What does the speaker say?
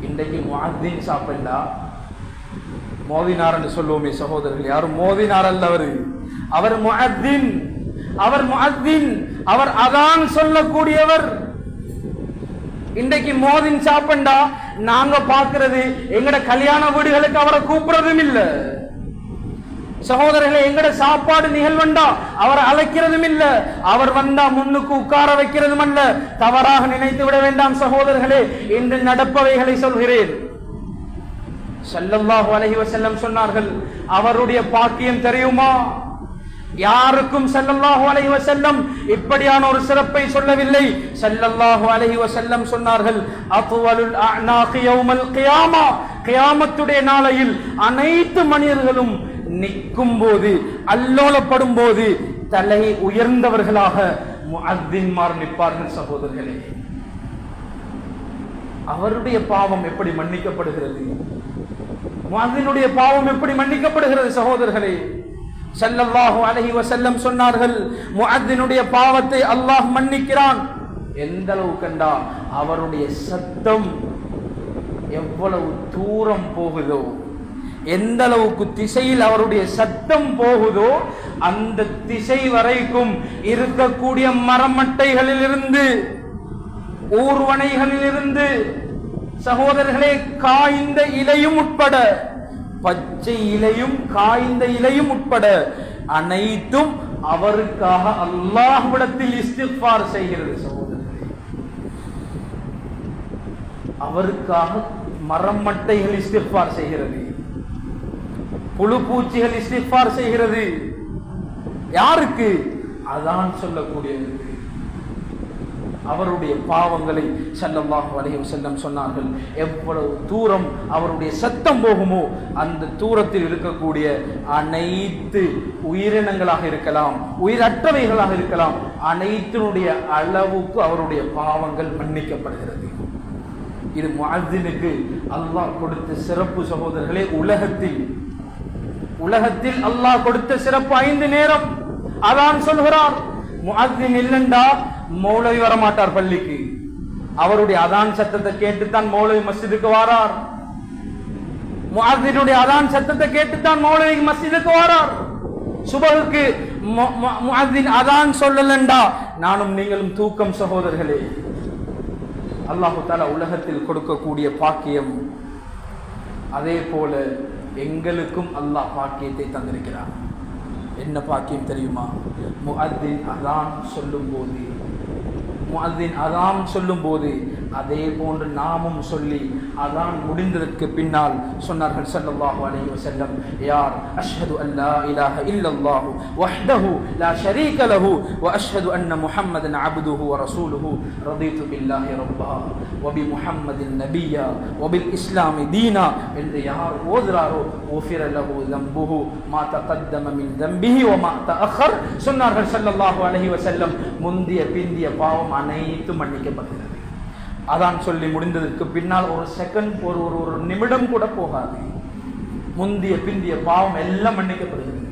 இன்றைக்கு முஹத்தீன் சாப்பிடா மோதினார் என்று சொல்லுவோமே சகோதரர்கள். யாரும் மோதினார் அல்ல அவர். அவர் முஹத்தீன். அவர் முஹத்தீன். அவர் அதான் சொல்லக்கூடியவர். இன்றைக்கு மோதின் சாப்பண்டா நாங்க பாக்குறது எங்கட கல்யாண வீடுகளுக்கு அவரை கூப்பிடுறதும் இல்லை. சகோதரர்களை எங்கட சாப்பாடு நிகழ்வண்டா? அவரை அழைக்கிறதும் இல்ல அவர் வந்தா முன்னுக்கு உட்கார வைக்கிறதும் அல்ல தவறாக நினைத்து விட வேண்டாம் சகோதரர்களே என்று நடப்பவைகளை சொல்கிறேன். செல்லல்லாஹு அலஹி வசல்லம் சொன்னார்கள் அவருடைய பாக்கியம் தெரியுமா? யாருக்கும் செல்லல்லாஹு அலஹி வசல்லம் இப்படியான ஒரு சிறப்பை சொல்லவில்லை. செல்லல்லாஹு அலஹி வசல்லம் சொன்னார்கள் அத்வலுல் அஅனாகி யௌமல் கியாமா. கியாமத்துடைய நாளையில் அனைத்து மனிதர்களும் நிற்கும் போது அல்லோலப்படும் போது தலை உயர்ந்தவர்களாக முஅத்தின்மார் நிற்பார்கள் சகோதரர்களே. அவருடைய பாவம் எப்படி மன்னிக்கப்படுகிறது? முஅத்தினுடைய பாவம் எப்படி மன்னிக்கப்படுகிறது சகோதரர்களே? ஸல்லல்லாஹு அலஹி வசல்லம் சொன்னார்கள் முஅத்தினுடைய பாவத்தை அல்லாஹ் மன்னிக்கிறான். எந்த அளவு கண்டா அவருடைய சத்தம் எவ்வளவு தூரம் போகுதோ எந்த அளவுக்கு திசையில் அவருடைய சத்தம் போகுதோ அந்த திசை வரைக்கும் இருக்கக்கூடிய மரமட்டைகளிலிருந்து ஊர்வனைகளிலிருந்து சகோதரர்களே காய்ந்த இலையும் உட்பட பச்சை இலையும் காய்ந்த இலையும் உட்பட அனைத்தும் அவருக்காக அல்லாஹ்விடத்தில் இஸ்திஃபார் செய்கிறது சகோதரர்களே. அவருக்காக மரம் மட்டைகள் இஸ்திஃபார் செய்கிறது. புழு பூச்சிகள் இஸ்திஃபார் செய்கிறது. யாருக்கு? அதான் சொல்லக்கூடியது. அவருடைய பாவங்களை செல்லமாக வலையும் செல்லம் சொன்னார்கள். எவ்வளவு தூரம் அவருடைய சத்தம் போகுமோ அந்த தூரத்தில் இருக்கக்கூடிய அனைத்து உயிரினங்களாக இருக்கலாம் உயிரற்றவைகளாக இருக்கலாம் அனைத்தினுடைய அளவுக்கு அவருடைய பாவங்கள் மன்னிக்கப்படுகிறது. இது மாதினுக்கு அல்லாஹ் கொடுத்த சிறப்பு சகோதரர்களே உலகத்தில் உலகத்தில் அல்லாஹ் கொடுத்த சிறப்பு ஐந்து நேரம். அதான் சொல்கிறார். முஅத்தின் இல்லண்டா மௌலவி வரமாட்டார் பள்ளிக்கு. அவருடைய அதான் சத்தத்தை கேட்டுத்தான் மௌலவி மஸ்ஜிதுக்கு வாரார். முஅத்தினுடைய அதான் சத்தத்தை கேட்டுத்தான் மௌலவி மஸ்ஜிதுக்கு வாரார். சுபகுக்கு மு- மு- முஅத்தின் அதான் சொல்லலண்டா நானும் நீங்களும் தூக்கம் சகோதரர்களே. அல்லாஹு தாலா உலகத்தில் கொடுக்கக்கூடிய பாக்கியம். அதே போல எங்களுக்கும் அல்லாஹ் பாக்கியத்தை தந்திருக்கிறார். என்ன பாக்கியம் தெரியுமா? முஹத்தின் அதான் சொல்லும்போது முஹத்தின் அதான் சொல்லும்போது அதே போன்று நாமும் சொல்லி அதான் முடிந்ததற்கு பின்னால் சொன்னார்கள் சல்லல்லாஹு அலைஹி வஸல்லம் யார் அஷ்ஹது அல்லா இலாஹ இல்லல்லாஹு வஹ்தஹு லா ஷரீக லஹு வ அஷ்ஹது அன்ன முஹம்மதன் அப்துஹு வ ரசூலுஹு ரதீது பில்லாஹி ரப்பா வ பி முஹம்மதின் நபியா வ பில் இஸ்லாமி தீனா என்று யார் ஓதுறாரோ உஃபிர லஹு ذنبுஹு மா தகத்தம மின் ذنبஹி வ மா தஅخر சொன்னார்கள் சல்லல்லாஹு அலைஹி வஸல்லம் முந்திய பிந்திய பாவம் அனைத்தும் மன்னிக்கப்பட்டது அதான் சொல்லி முடிந்ததற்கு பின்னால் ஒரு செகண்ட் ஒரு ஒரு ஒரு நிமிடம் கூட போகாது. முந்திய பிந்திய பாவம் எல்லாம் மன்னிக்கப்படுகிறது.